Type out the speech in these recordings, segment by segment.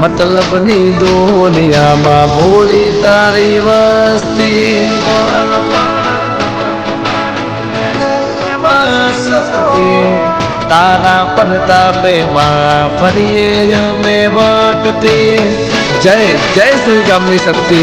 મતલબની દુનિયામાં ભૂલી તારી વસ્તી. તારા પ્રતાપે માં ફરીએ અમે વટતી જય જય શ્રી ગામની શક્તિ.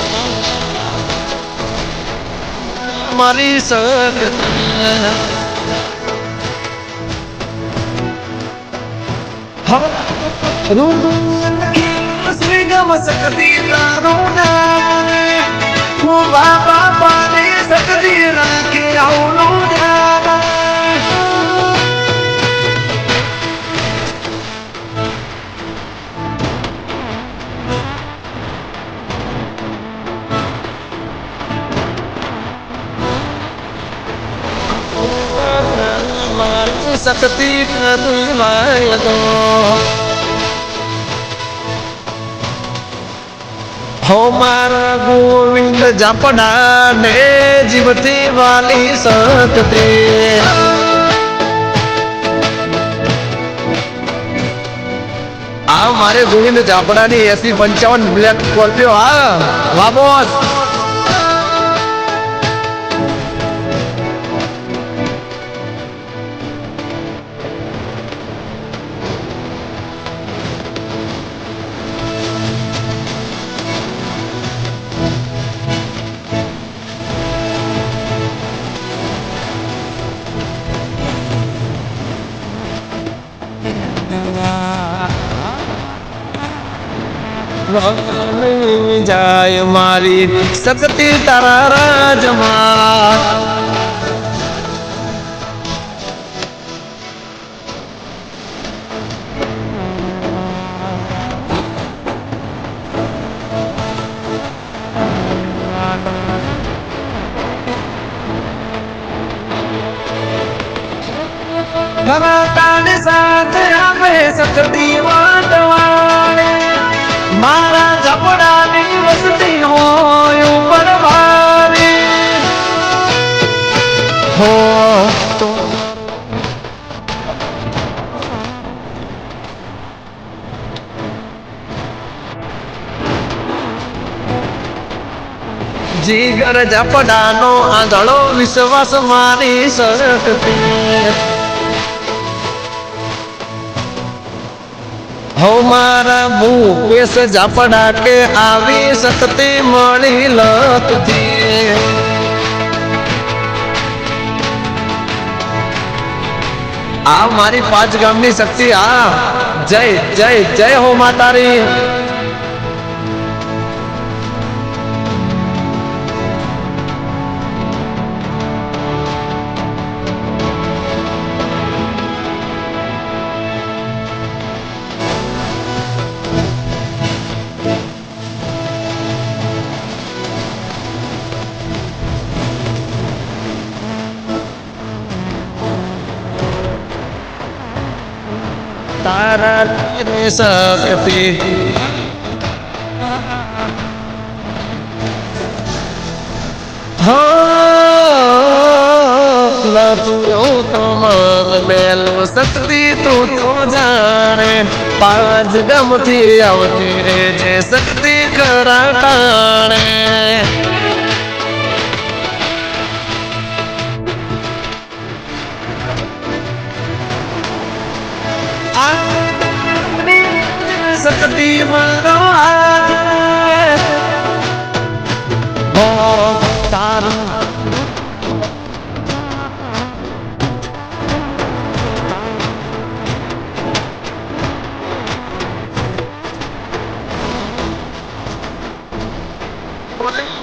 નસીબ ફેરે મારી સગત ગમ સકતી તારું નામ હું બાબા શક્તિ કદલાય તો હો મારા ગોવિંદ જાપડા ને જીવતી વાલી શક્તિ આ મારે ગોવિંદ જાપડાની એસી પંચાવન બ્લેક સ્કોર્પિયો હા વાહ જાય મારી શક્તિ તારા રાજમાં. ભગવાન સાથે આપણે શક્તિ જીગર જપડાનો આંધળો વિશ્વાસ મારી શક્તિ હો મારા ભૂપેશ કે આવી શક્તિ મળી લતથી આ મારી પાંચ ગામની શક્તિ, આ. જય જય જય હો માતારી. તારા રે શક્તિ હા તું તમાર બેલો તું તો જાણે. પાંચ ગમથી આવતી રે જે શક્તિ ખરા પ્રગટી મારો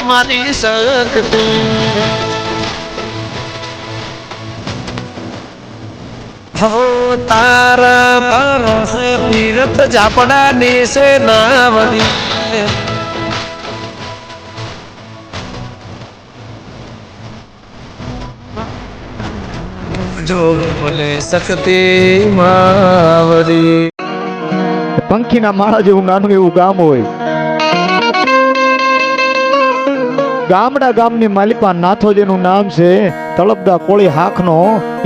મારી શકતું हो तारा परोस તીર્થ જાપડા નિશે નાવડી જો ભલે શક્તિ માવડી પંખીના માળા જેવું નાનું એવું ગામ હોય. ગામડા ગામની માલિકા નાથો જેનું નામ છે તળપદા કોળી હાખનો.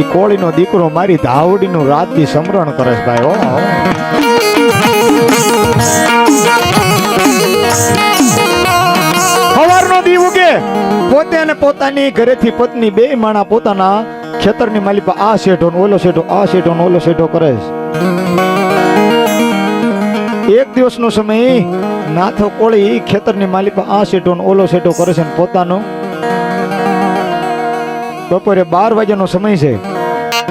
એ કોળીનો દીકરો મારી ધાવડીનું રાતથી સમરણ કરે છે ભાઈ પોતે પોતાની ઘરેથી પત્ની બે માણા પોતાના ખેતરની માલિક આ શેઠો ઓલો શેઠો આ શેઠો ઓલો શેઠો કરે છે. એક દિવસનો સમય નાથો કોળી ખેતરની માલિક આ શેઠો ઓલો શેઠો કરે છે પોતાનો. બપોરે બાર વાગ્યાનો સમય છે.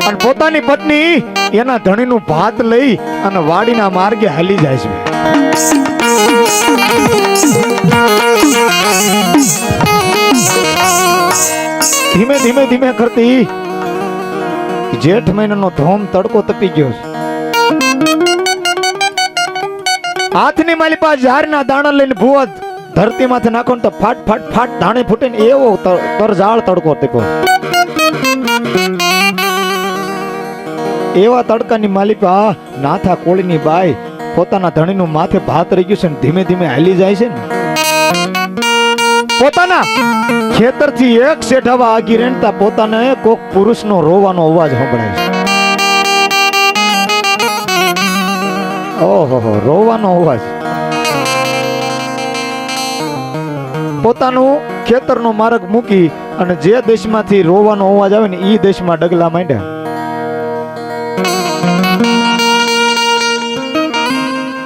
અને પોતાની પત્ની એના ધણીનું ભાત લઈ અને વાડીના માર્ગે હાલી જાય છે. ધીમે ધીમે ધીમે કરતી. જેઠ મહિનાનો ધોમ તડકો તપી ગયો છે. હાથની માલી પાસે ઝાડના દાણા લઈને ભૂવત ધરતીમાંથી નાખો ને તો ફાટ ફાટ ફાટ ધાણે ફૂટે ને એવો તરઝાળ તડકો તપ્યો. એવા તડકાની માલિકા નાથા કોળીની બાઈ પોતાના ધણીનું માથે ભાત રહી ગયું છે ને ધીમે ધીમે હાલી જાય છે ને. પોતાના ખેતરથી એક શેઠાવા આગી રેણતા પોતાને કોક પુરુષનો રોવાનો અવાજ સંભળાય છે. ઓહો રોવાનો અવાજ. પોતાનું ખેતરનો માર્ગ મૂકી અને જે દેશમાંથી રોવાનો અવાજ આવે ને એ દેશમાં ડગલા માંડ્યા.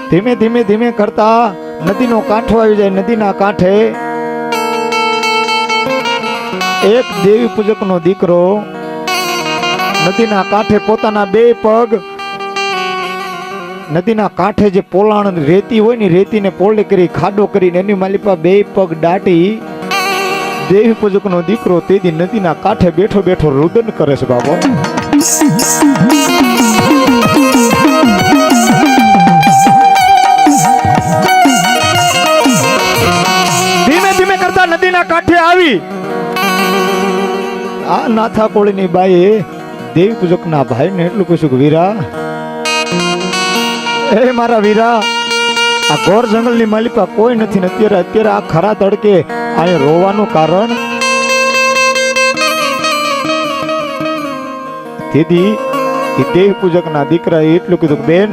ધીમે ધીમે ધીમે કરતા નદીનો કાંઠો આવી જાય. નદીના કાંઠે એક દેવી પૂજકનો દીકરો નદીના કાંઠે પોતાના બે પગ નદીના કાંઠે જે પોલાણ રેતી હોય ને રેતીને પોળી કરી, ખાડો કરીને એની માલિપા બે પગ દાટી દેવી પૂજકનો દીકરો તેદી નદીના કાંઠે બેઠો બેઠો રુદન કરે છે બાબો. ધીમે ધીમે કરતા નદીના કાંઠે આવી આ નાથા કોળીની બાઈએ દેવી પૂજકના ભાઈને એટલું પૂછ્યું કે, વીરા, એ મારા વીરા, આ ઘોર જંગલની માલિકા કોઈ નથી ને અત્યારે અત્યારે આ ખરા તડકે અહીંયા રોવાનું કારણ? દીદી, એ દેવ પૂજકના દીકરાએ એટલું કીધું બેન,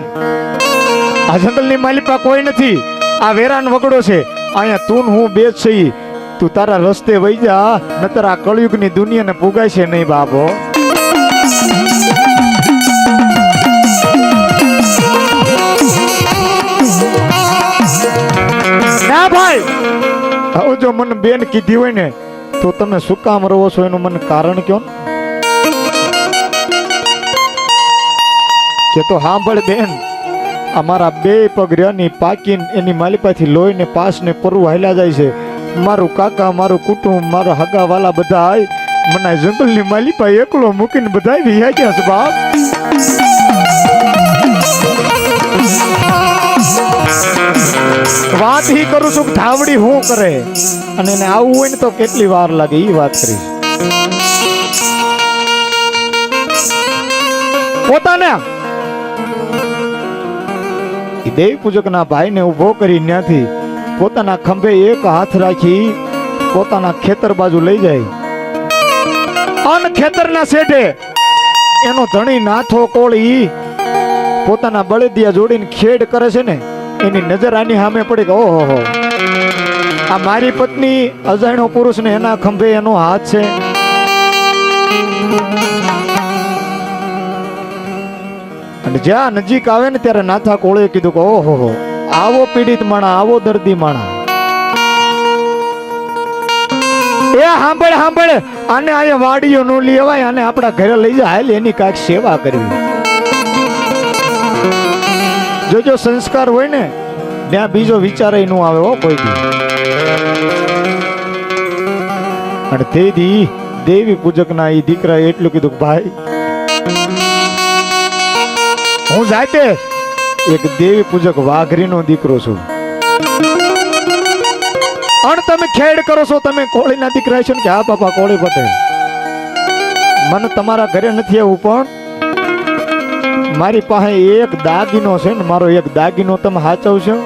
આ જંગલની માલિકા કોઈ નથી, આ વેરાન વગડો છે, અહીંયા તું હું બે જ છીએ તું તારા રસ્તે વહી જા. નતર આ કળયુગની દુનિયાને પુગાય છે નહીં બાબો. ના ભાઈ. હવે જો મને બેન કીધી હોય ને તો તમે શું કામ રહો છો? એનું મને કારણ કયો કે તો સાંભળ બેન અમારા બે પગ રહ્યાની પાકીને એની માલિપાથી લોહીને પાસને પરવું હાલ્યા જાય છે. મારું કાકા, મારું કુટુંબ, મારા હગા વાલા બધા મને જંગલની માલિપા એકલો મૂકીને બધા વિહ્યા ગયા છે બાપ વાત હી કરું છું ધાવડી હું કરે? અને એને આવવું હોય ને તો કેટલી વાર લાગે એ વાત કરીશ. પોતાને દેવી પૂજકના ભાઈને ઊભો કરી ત્યાંથી પોતાના ખંભે એક હાથ રાખી પોતાના ખેતર બાજુ લઈ જાય. અન ખેતરના શેઠે એનો ધણી નાથો કોળી પોતાના બળદિયા જોડીને ખેડ કરે છે ને, એની નજર આની સામે પડી કે, ઓહો આ મારી પત્ની અજાણ્યો પુરુષ ને એના ખંભે એનો હાથ છે. અને જ્યાં નજીક આવે ને ત્યારે નાથા કોળે કીધું કે, ઓહો આવો પીડિત માણા, આવો દર્દી માણા. એ સાંભળ સાંભળ આને અહીંયા વાડીઓ નો લેવાય અને આપણા ઘરે લઈ જાય એની કાંઈક સેવા કરવી. જો જો સંસ્કાર હોય ને, ત્યાં બીજો વિચાર ન આવે હો કોઈ અને તે દી દેવી પૂજકના એ દીકરા એટલું કીધું ભાઈ, હું જાતે એક દેવી પૂજક વાઘરીનો દીકરો છું. અણ તમે ખેડ કરો છો તમે કોળીના દીકરા છો કે હા બાપા કોળી પટેલ મને તમારા ઘરે નથી આવવું પણ મારી પાસે એક દાગીનો છે ને મારો એક દાગીનો તમે હાચવશો?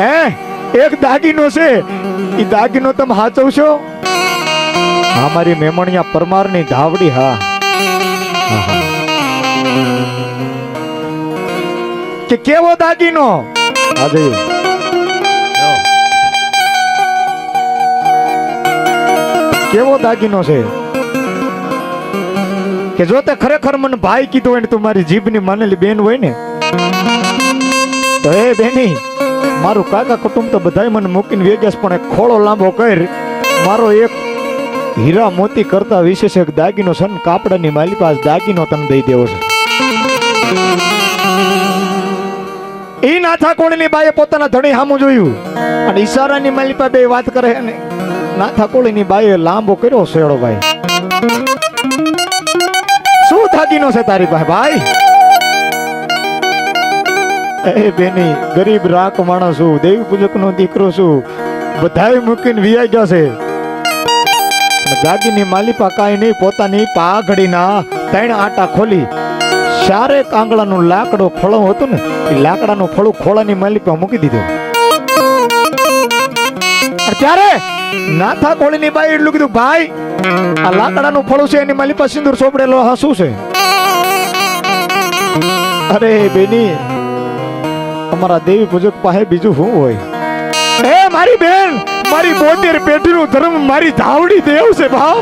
હે એક દાગીનો છે એ દાગીનો તમે હાચવશો? હા મારી મેમણિયા પરમારની ધાવડી હા, કે કેવો દાગીનો? હા કેવો દાગીનો છે? કે જો તે ખરેખર મને ભાઈ કીધું હોય ને તું મારી જીભની માનેલી બેન હોય ને તો એ બેની મારું કાકા કુટુંબ તો બધાય મને મૂકીને વેગ્યાસ પણ એક ખોળો લાંબો કર. મારો એક હીરા મોતી કરતા વિશેષ એક દાગીનો છે ને કાપડાની માલી પાસે દાગીનો તને દઈ દેવો છે. ઈ નાથા કોળીની બાએ પોતાના ધણી સામું જોયું. અને ઈશારાની માલિપા બે વાત કરે અને નાથા કોળીની બાએ લાંબો કર્યો શેડો ભાઈ. શું થાકીનો છે તારી પાસે ભાઈ? એ બેની ગરીબ રાખ માણસ છું દેવ પૂજક નો દીકરો છું. બધાય મૂકીને વિયાઈ ગયો છે. દાગીની માલિપા કાંઈ નહીં, પોતાની પાઘડીના ત્રણ આટા ખોલી ચારે કાંગળાનું લાકડો ફળો હતું ને, એ લાકડાનું ફળું ખોળાની માલિકમાં મૂકી દીધું. ત્યારે નાથા કોળીની બાઈ એટલું કીધું, ભાઈ, આ લાકડાનું ફળું છે, એની માલિકા સિંદૂર સોપડેલો, હા, શું છે? અરે, બેની, અમારા દેવી પૂજક પાસે બીજું શું હોય? એ મારી બેન, મારી બોતેર પેઢીનું ધર્મ મારી ધાવડી દેવ છે ભાવ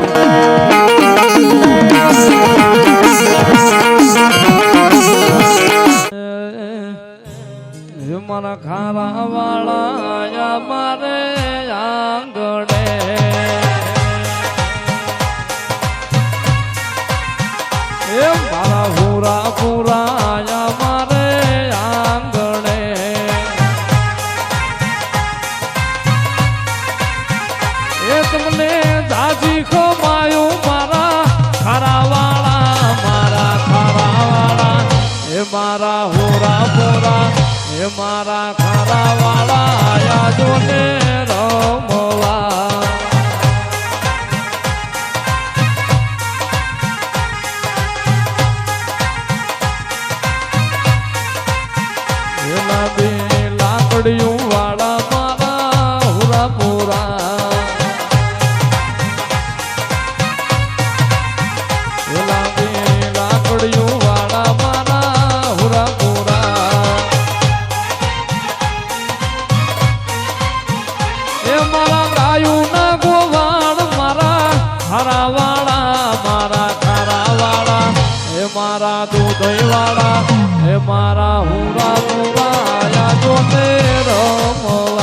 મારા ખારા વાળા મારે આંગણે. એ મારા પૂરા પૂરા મારા વાળા આયા જોને વાળા હે મારા હુરા હુરા આયા જોતે રમવા.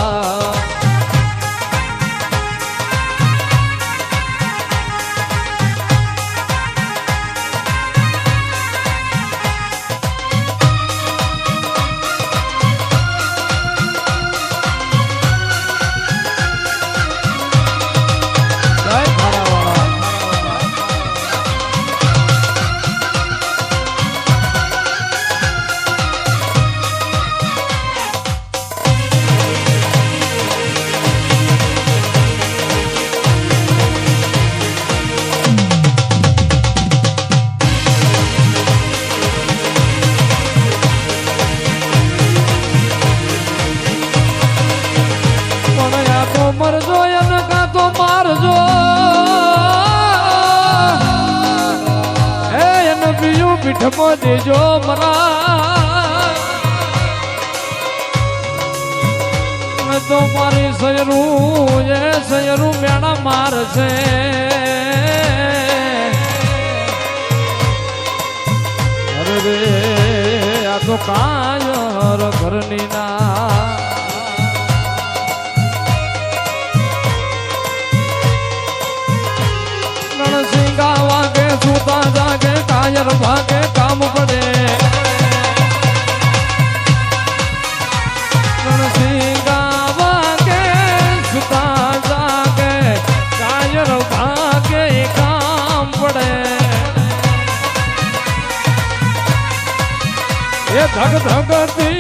સયરું એ સયરું મેણા મારશે અરે રે આ તો કાયર I got de